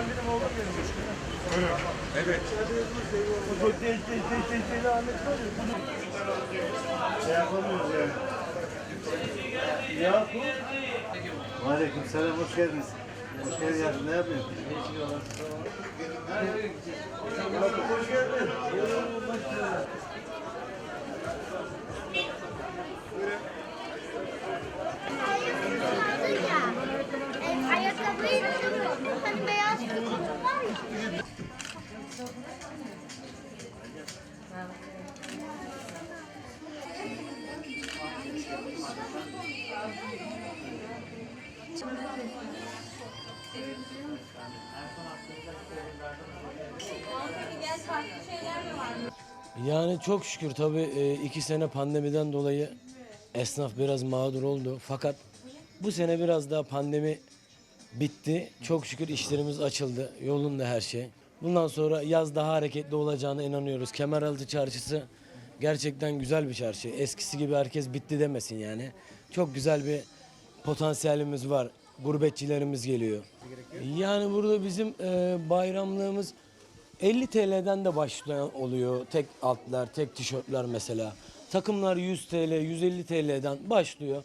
ben benim oğlum benim. Evet. Bu değil değil değil değil değil Ahmet var ya. Bunu şey yapamıyoruz yani. Yakup. Aleyküm selam hoş geldiniz. Hoş geldin yavrum ne yapıyorsun? Yakup Yani çok şükür tabii e, iki sene pandemiden dolayı esnaf biraz mağdur oldu. Fakat bu sene biraz daha pandemi bitti. Çok şükür işlerimiz açıldı. Yolunda her şey. Bundan sonra yaz daha hareketli olacağına inanıyoruz. Kemeraltı çarşısı gerçekten güzel bir çarşı. Eskisi gibi herkes bitti demesin yani. Çok güzel bir potansiyelimiz var. Gurbetçilerimiz geliyor. Yani burada bizim e, bayramlığımız 50 TL'den de başlayan oluyor. Tek altlar, tek tişörtler mesela. Takımlar 100 TL, 150 TL'den başlıyor.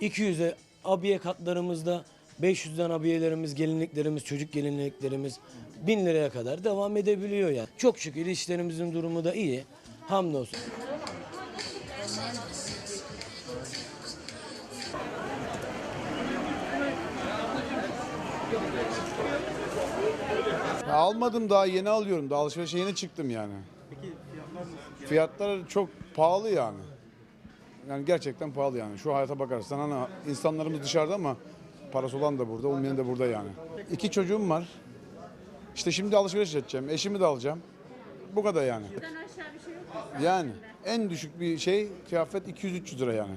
200'e abiye katlarımızda 500'den abiyelerimiz, gelinliklerimiz, çocuk gelinliklerimiz 1000 liraya kadar devam edebiliyor yani. Çok şükür işlerimizin durumu da iyi. Hamdolsun. Ya almadım daha yeni alıyorum. Daha alışverişe yeni çıktım yani. Peki fiyatlar çok pahalı yani. Yani gerçekten pahalı yani. Şu hayata bakarsan hani insanlarımız dışarıda ama parası olan da burada, olmayan da burada yani. İki çocuğum var. İşte şimdi alışveriş edeceğim. Eşimi de alacağım. Bu kadar yani. Yani en düşük bir şey kıyafet 200-300 lira yani.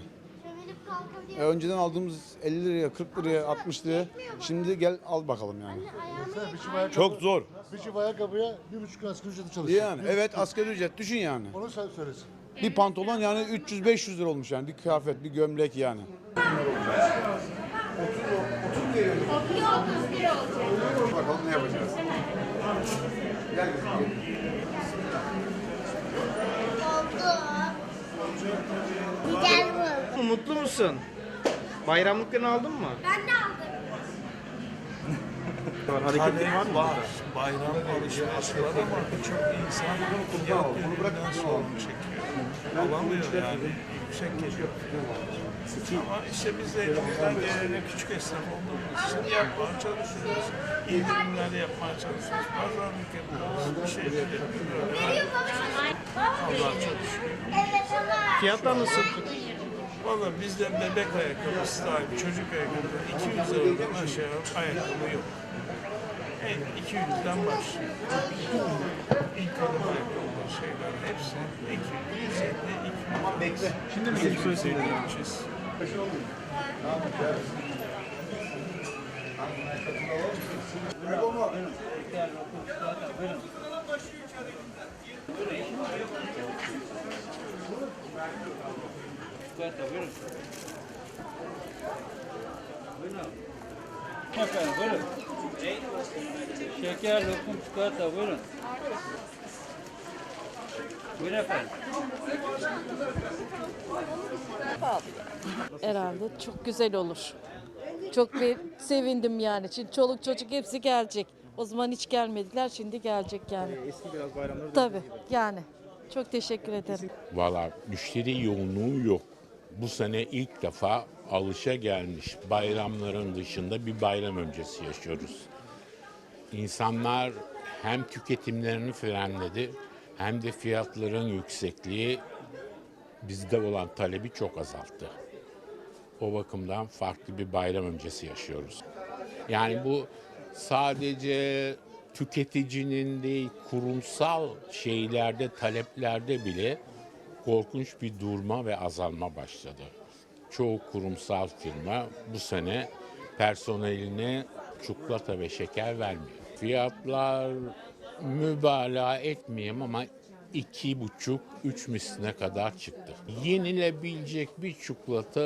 E, önceden aldığımız 50 liraya, 40 liraya, 60 liraya. Şimdi gel al bakalım yani. Ayağını Bir çift ayakkabı, Çok zor. bir çift ayakkabıya bir buçuk asgari ücreti çalışıyor. Yani evet asgari ücret düşün yani. Onu sen söylesin. Bir pantolon yani 300-500 lira olmuş yani bir kıyafet, bir gömlek yani. Bakalım ne yapacağız. Gel oldu. Gel bu. Mutlu musun? Bayramlıklarını aldın mı? Ben de aldım. Hareketlerin var mı? Var. Bayram alışverişi var ama birçok insan fiyat yönünden sorun çekiyor. Alamıyor yani. Yüksek geliyor. Ama işte biz de elimizden geleni küçük esnaf olduğumuz için yapmaya çalışıyoruz. İndirimler yapmaya çalışıyoruz. Pazarlık yapıyoruz. Bir şeyler yapıyoruz. Allah'a çok. Fiyatlar nasıl? Valla bizde bebek ayakkabısı dahil çocuk ayakkabı 200 liradan aşağı ayakkabı yok. En 200'den başlıyor. İlk adım ayakkabılar şeyler hepsi 200, 150, 200. Bekle. Şimdi mi 250, 300. Efendim buyurun. Şeker, lokum, çikolata buyurun. Buyurun efendim. Herhalde çok güzel olur. Çok bir sevindim yani. Şimdi çoluk çocuk hepsi gelecek. O zaman hiç gelmediler, şimdi gelecek yani. Eski biraz bayramları Tabii yani. Çok teşekkür ederim. Valla müşteri yoğunluğu yok. Bu sene ilk defa alışa gelmiş bayramların dışında bir bayram öncesi yaşıyoruz. İnsanlar hem tüketimlerini frenledi hem de fiyatların yüksekliği bizde olan talebi çok azalttı. O bakımdan farklı bir bayram öncesi yaşıyoruz. Yani bu sadece tüketicinin değil kurumsal şeylerde taleplerde bile korkunç bir durma ve azalma başladı. Çoğu kurumsal firma bu sene personeline çikolata ve şeker vermiyor. Fiyatlar mübalağa etmeyeyim ama iki buçuk, üç misline kadar çıktı. Yenilebilecek bir çikolata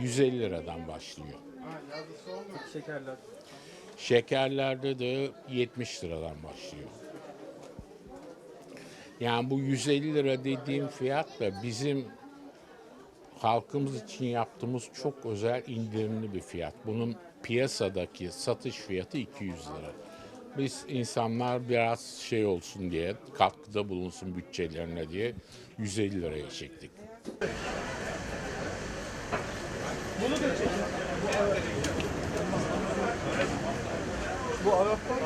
150 liradan başlıyor. Şekerler. Şekerlerde de 70 liradan başlıyor. Yani bu 150 lira dediğim fiyat da bizim halkımız için yaptığımız çok özel indirimli bir fiyat. Bunun piyasadaki satış fiyatı 200 lira. Biz insanlar biraz şey olsun diye, katkıda bulunsun bütçelerine diye 150 liraya çektik.